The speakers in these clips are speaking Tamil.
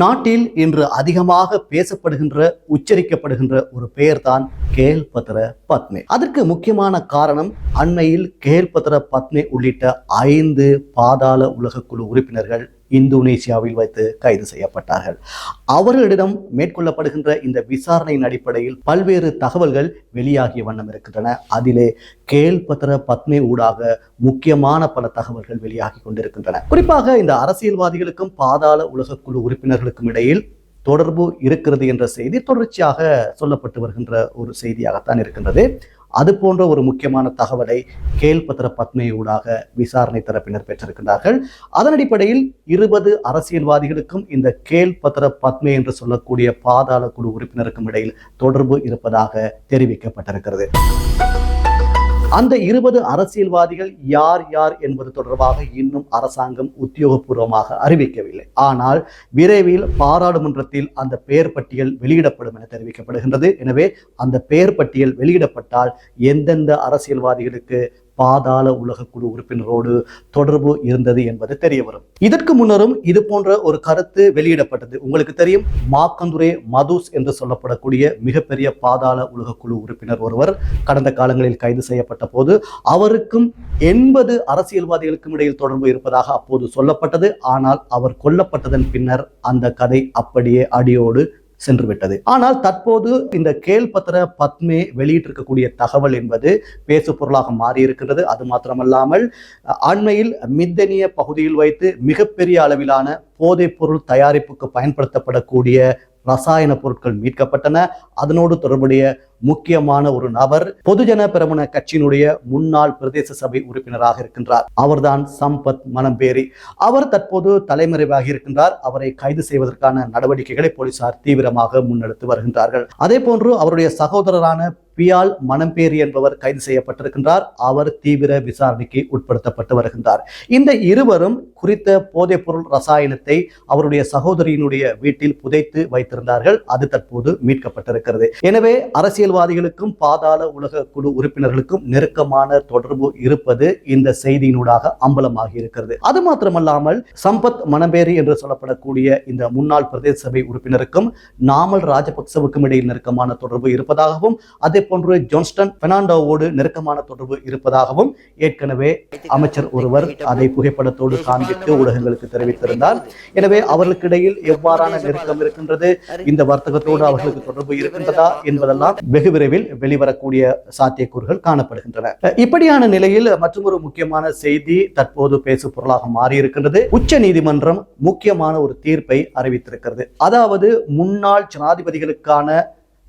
நாட்டில் இன்று அதிகமாக பேசப்படுகின்ற உச்சரிக்கப்படுகின்ற ஒரு பெயர்தான் கேல்பத்ர பத்மே. அதற்கு முக்கியமான காரணம் அண்மையில் கேல்பத்ர பத்மே உள்ளிட்ட ஐந்து பாதாள உலகக்குழு உறுப்பினர்கள் இந்தோனேசியாவில் வைத்து கைது செய்யப்பட்டார்கள். அவர்களிடம் மேற்கொள்ளப்படுகின்ற இந்த விசாரணையின் அடிப்படையில் பல்வேறு தகவல்கள் வெளியாகிய வண்ணம் இருக்கின்றன. அதிலே கேள்பத்திர பத்மே ஊடாக முக்கியமான பல தகவல்கள் வெளியாகி கொண்டிருக்கின்றன. குறிப்பாக இந்த அரசியல்வாதிகளுக்கும் பாதாள உலகக்குழு உறுப்பினர்களுக்கும் இடையில் தொடர்பு இருக்கிறது என்ற செய்தி தொடர்ச்சியாக சொல்லப்பட்டு வருகின்ற ஒரு செய்தியாகத்தான் இருக்கின்றது. அது போன்ற ஒரு முக்கியமான தகவலை கேல்பத்ர பத்மையூடாக ஊடாக விசாரணை தரப்பினர் பெற்றிருக்கின்றார்கள். அதன் அடிப்படையில் இருபது அரசியல்வாதிகளுக்கும் இந்த கேள்பத்திர பத்மை என்று சொல்லக்கூடிய பாதாள குழு உறுப்பினருக்கும் இடையில் தொடர்பு இருப்பதாக தெரிவிக்கப்பட்டிருக்கிறது. அந்த இருபது அரசியல்வாதிகள் யார் யார் என்பது தொடர்பாக இன்னும் அரசாங்கம் உத்தியோகபூர்வமாக அறிவிக்கவில்லை. ஆனால் விரைவில் பாராளுமன்றத்தில் அந்த பெயர் பட்டியல் வெளியிடப்படும் என தெரிவிக்கப்படுகின்றது. எனவே அந்த பெயர் பட்டியல் வெளியிடப்பட்டால் எந்தெந்த அரசியல்வாதிகளுக்கு பாதாள உலக குழு உறுப்பினரோடு தொடர்பு இருந்தது என்பது தெரிய வரும். இதற்கு முன்னரும் இது போன்ற ஒரு கருத்து வெளியிடப்பட்டது. உங்களுக்கு தெரியும் மாக்கந்துரே மதுஸ் என்று சொல்லப்படக்கூடிய மிகப்பெரிய பாதாள உலக குழு உறுப்பினர் ஒருவர் கடந்த காலங்களில் கைது செய்யப்பட்ட போது அவருக்கும் எண்பது அரசியல்வாதிகளுக்கும் இடையில் தொடர்பு இருப்பதாக அப்போது சொல்லப்பட்டது. ஆனால் அவர் கொல்லப்பட்டதன் பின்னர் அந்த கதை அப்படியே அடியோடு சென்று விட்டது ஆனால் தற்போது இந்த கேள்பத்திர பத்மே வெளியிட்டிருக்கக்கூடிய தகவல் என்பது பேசு பொருளாக மாறியிருக்கின்றது. அது மாத்திரமல்லாமல் அண்மையில் மித்தனிய பகுதியில் வைத்து மிகப்பெரிய அளவிலான போதைப் பொருள் தயாரிப்புக்கு பயன்படுத்தப்படக்கூடிய ரசாயன பொருட்கள் மீட்கப்பட்டன. அதனோடு தொடர்புடைய முக்கியமான ஒரு நபர் பொதுஜன பெரமுன கட்சியினுடைய முன்னாள் பிரதேச சபை உறுப்பினராக இருக்கின்றார். அவர்தான் சம்பத் மனம்பேரி அவர் தற்போது தலைமறைவாகி இருக்கின்றார். அவரை கைது செய்வதற்கான நடவடிக்கைகளை போலீசார் தீவிரமாக முன்னெடுத்து வருகின்றார்கள். அதே போன்று அவருடைய சகோதரரான பியால் மணம்பேரி என்பவர் கைது செய்யப்பட்டிருக்கின்றார். அவர் தீவிர விசாரணைக்கு உட்படுத்தப்பட்டு வருகின்றார். இந்த இருவரும் குறித்த போதைப்பொருள் ரசாயனத்தை அவருடைய சகோதரியினுடைய வீட்டில் புதைத்து வைத்திருந்தார்கள். அது தற்போது மீட்கப்பட்டிருக்கிறது. எனவே அரசியல் அரசியல்வாதிகளுக்கும் பாதாள உலக குழு உறுப்பினர்களுக்கும் நெருக்கமான தொடர்பு இருப்பது இந்த செய்தியினூடாக அம்பலமாகி இருக்கிறது. அது மாத்திரமல்லாமல் சம்பத் மணம்பேரி என்று சொல்லப்படக்கூடிய இந்த முன்னாள் பிரதேச சபை உறுப்பினருக்கும் நாமல் ராஜபக்சவுக்கும் இடையில் நெருக்கமான தொடர்பு இருப்பதாகவும் அதே போன்று ஜான்ஸ்டன் பெர்னாண்டோவோடு நெருக்கமான தொடர்பு இருப்பதாகவும் ஏற்கனவே அமைச்சர் ஒருவர் அதை புகைப்படத்தோடு காண்பித்து ஊடகங்களுக்கு தெரிவித்திருந்தார். எனவே அவர்களுக்கு இடையில் எவ்வாறான நெருக்கம் இருக்கின்றது இந்த வர்த்தகத்தோடு அவர்களுக்கு தொடர்பு இருக்கின்றதா என்பதெல்லாம் வெகு விரைவில் வெளிவரக்கூடிய சாத்தியக்கூறுகள் காணப்படுகின்றன. இப்படியான நிலையில் மற்றொரு முக்கியமான செய்தி தற்போது பேசு பொருளாக மாறியிருக்கின்றது. உச்ச நீதிமன்றம் முக்கியமான ஒரு தீர்ப்பை அறிவித்திருக்கிறது. அதாவது முன்னாள் ஜனாதிபதிகளுக்கான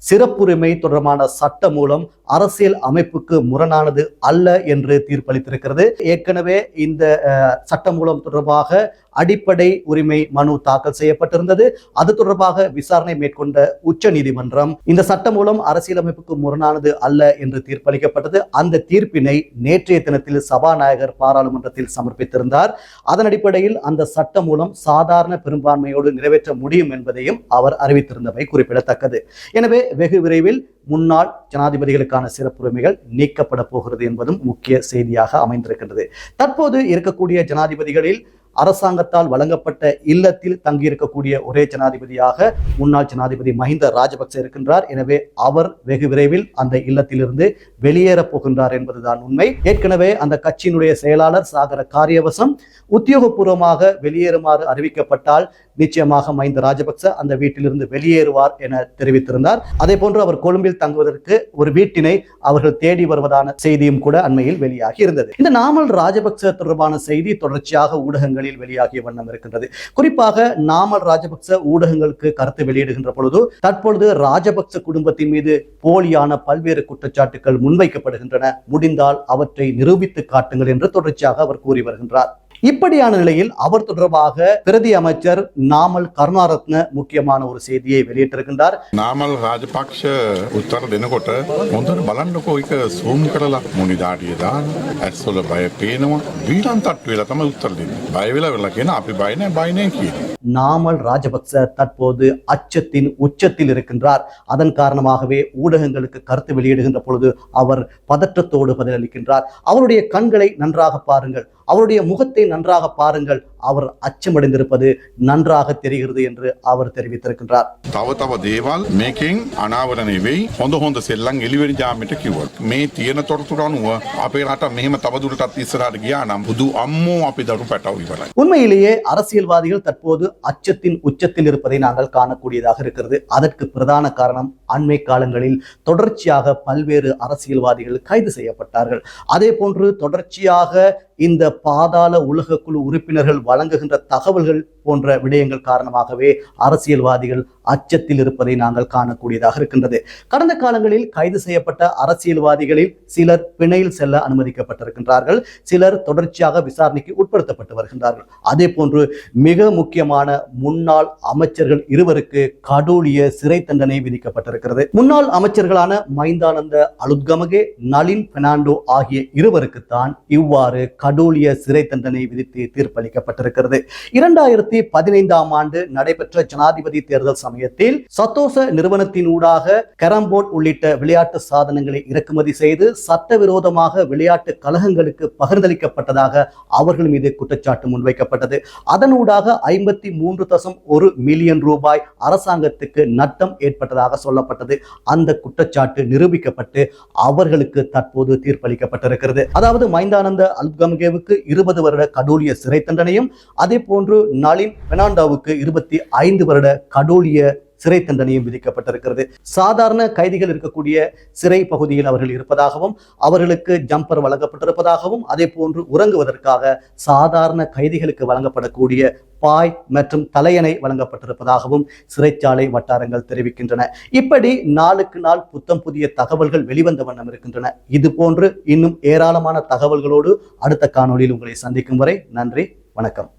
சிறப்புரிமை தொடர்பான சட்ட மூலம் அரசியல் அமைப்புக்கு முரணானது அல்ல என்று தீர்ப்பளித்திருக்கிறது. ஏற்கனவே இந்த சட்ட மூலம் தொடர்பாக அடிப்படை உரிமை மனு தாக்கல் செய்யப்பட்டிருந்தது. அது தொடர்பாக விசாரணை மேற்கொண்ட உச்ச நீதிமன்றம் இந்த சட்டம் மூலம் அரசியலமைப்புக்கு முரணானது அல்ல என்று தீர்ப்பளிக்கப்பட்டது. அந்த தீர்ப்பினை நேற்றைய தினத்தில் சபாநாயகர் பாராளுமன்றத்தில் சமர்ப்பித்திருந்தார். அதன் அடிப்படையில் அந்த சட்டம் மூலம் சாதாரண பெரும்பான்மையோடு நிறைவேற்ற முடியும் என்பதையும் அவர் அறிவித்திருந்தமை குறிப்பிடத்தக்கது. எனவே வெகு விரைவில் முன்னாள் ஜனாதிபதிகளுக்கான சிறப்புரிமைகள் நீக்கப்பட போகிறது என்பதும் முக்கிய செய்தியாக அமைந்திருக்கின்றது. தற்போது இருக்கக்கூடிய ஜனாதிபதிகளில் அரசாங்கத்தால் வழங்கப்பட்ட இல்லத்தில் தங்கியிருக்கக்கூடிய ஒரே ஜனாதிபதியாக முன்னாள் ஜனாதிபதி மஹிந்த ராஜபக்ச இருக்கின்றார். எனவே அவர் வெகு விரைவில் அந்த இல்லத்திலிருந்து வெளியேறப் போகின்றார் என்பதுதான் உண்மை. ஏற்கனவே அந்த கட்சியினுடைய செயலாளர் சாகர காரியவசம் உத்தியோகபூர்வமாக வெளியேறுமாறு அறிவிக்கப்பட்டால் நிச்சயமாக மஹிந்த ராஜபக்ச அந்த வீட்டிலிருந்து வெளியேறுவார் என தெரிவித்திருந்தார். அதே போன்று அவர் கொழும்பில் தங்குவதற்கு ஒரு வீட்டினை அவர்கள் தேடி வருவதான செய்தியும் கூட அண்மையில் வெளியாகி இருந்தது. இந்த நாமல் ராஜபக்ச தொடர்பான செய்தி தொடர்ச்சியாக ஊடகங்கள் ஊடகங்களில் வெளியாகிய வண்ணம் இருக்கின்றது. குறிப்பாக நாமல் ராஜபக்ச ஊடகங்களுக்கு கருத்து வெளியிடுகின்ற பொழுது தற்பொழுது ராஜபக்ச குடும்பத்தின் மீது போலியான பல்வேறு குற்றச்சாட்டுகள் முன்வைக்கப்படுகின்றன. முடிந்தால் அவற்றை நிரூபித்து காட்டுங்கள் என்று தொடர்ச்சியாக அவர் கூறி வருகின்றார். இப்படியான நிலையில் அவர் தொடர்பாக பிரதி அமைச்சர் நாமல் கருணாரத்ன முக்கியமான ஒரு செய்தியை வெளியிட்டிருக்கின்றார் නාමල් රාජපක්ෂ උත්තර දෙනකොට හොඳට බලන්නකෝ එක සූම් කරලා මුනිදාටිය දාන ඇස්වල බය පේනවා වීරන් තට්ටු වෙලා තමයි උත්තර දෙන්නේ. බය වෙලා වෙලා කියන අපි බය නැහැ බය නැහැ කියන. நாமல் ராஜபக்ச தற்போது அச்சத்தின் உச்சத்தில் இருக்கின்றார் அதன் காரணமாகவே ஊடகங்களுக்கு கருத்து வெளியிடுகின்ற பொழுது அவர் பதற்றத்தோடு பதிலளிக்கின்றார் அவருடைய கண்களை நன்றாக பாருங்கள் அவருடைய முகத்தை நன்றாக பாருங்கள் அவர் அச்சமடைந்திருப்பது நன்றாக தெரிகிறது என்று அவர் தெரிவித்திருக்கின்றார் තව තව දේවල් මේකෙන් අනාවරණය වෙයි හොඳ හොඳ සෙල්ලං එලිවැනි ජාමට කිව්වත් මේ තියෙන තොරතුරු අනුව අපේ රට මෙහෙම තවදුරටත් ඉස්සරහට ගියා නම් බුදු අම්මෝ අපි දරු පැටව ඉවරයි உண்மையிலேயே அரசியல்வாதிகள் தற்போது அச்சத்தின் உச்சத்தில் இருப்பதை நாங்கள் காணக்கூடியதாக இருக்கிறது அதற்கு பிரதான காரணம் அண்மை காலங்களில் தொடர்ச்சியாக பல்வேறு அரசியல்வாதிகள் கைது செய்யப்பட்டார்கள் அதே போன்று தொடர்ச்சியாக இந்த பாதாள உலக குழு உறுப்பினர்கள் வழங்குகின்ற தகவல்கள் போன்ற விடயங்கள் காரணமாகவே அரசியல்வாதிகள் அச்சத்தில் இருப்பதை நாங்கள் காணக்கூடியதாக இருக்கின்றது. கடந்த காலங்களில் கைது செய்யப்பட்ட அரசியல்வாதிகளில் சிலர் பிணையில் செல்ல அனுமதிக்கப்பட்டிருக்கின்றார்கள். சிலர் தொடர்ச்சியாக விசாரணைக்கு உட்படுத்தப்பட்டு வருகின்றார்கள். அதே போன்று மிக முக்கியமான முன்னாள் அமைச்சர்கள் இருவருக்கு கடூழிய சிறை தண்டனை விதிக்கப்பட்டிருக்கிறது. முன்னாள் அமைச்சர்களான மைந்தானந்த அலுத்கமகே நளின் பெர்னாண்டோ ஆகிய இருவருக்குத்தான் இவ்வாறு கடூழிய சிறை தண்டனை விதித்து தீர்ப்பளிக்கப்பட்டிருக்கிறது. இரண்டாயிரத்தி பதினைந்தாம் ஆண்டு நடைபெற்ற ஜனாதிபதி தேர்தல் சமயத்தில் சத்தோச நிறுவனத்தினூடாக கேரம்போர்ட் உள்ளிட்ட விளையாட்டு சாதனங்களை இறக்குமதி செய்து சட்டவிரோதமாக விளையாட்டு கழகங்களுக்கு பகிர்ந்தளிக்கப்பட்டதாக அவர்கள் மீது குற்றச்சாட்டு முன்வைக்கப்பட்டது. அதனூடாக ஐம்பத்தி மூன்று தசம் ஒரு மில்லியன் ரூபாய் அரசாங்கத்துக்கு நட்டம் ஏற்பட்டதாக சொல்லப்பட்டது. அந்த குற்றச்சாட்டு நிரூபிக்கப்பட்டு அவர்களுக்கு தற்போது தீர்ப்பளிக்கப்பட்டிருக்கிறது. அதாவது மைந்தானந்த அல்கம்கேவுக்கு இருபது வருட கடூழிய சிறை தண்டனையும் அதே போன்று நளின் பெனாண்டாவுக்கு இருபத்தி ஐந்து வருட கடூழிய சிறை தண்டனையும் விதிக்கப்பட்டிருக்கிறது. சாதாரண கைதிகள் இருக்கக்கூடிய சிறை பகுதியில் அவர்கள் இருப்பதாகவும் அவர்களுக்கு ஜம்பர் வழங்கப்பட்டிருப்பதாகவும் அதே போன்று உறங்குவதற்காக சாதாரண கைதிகளுக்கு வழங்கப்படக்கூடிய பாய் மற்றும் தலையணை வழங்கப்பட்டிருப்பதாகவும் சிறைச்சாலை வட்டாரங்கள் தெரிவிக்கின்றன. இப்படி நாளுக்கு நாள் புத்தம் புதிய தகவல்கள் வெளிவந்த வண்ணம் இருக்கின்றன. இது போன்று இன்னும் ஏராளமான தகவல்களோடு அடுத்த காணொளியில் உங்களை சந்திக்கும் வரை நன்றி வணக்கம்.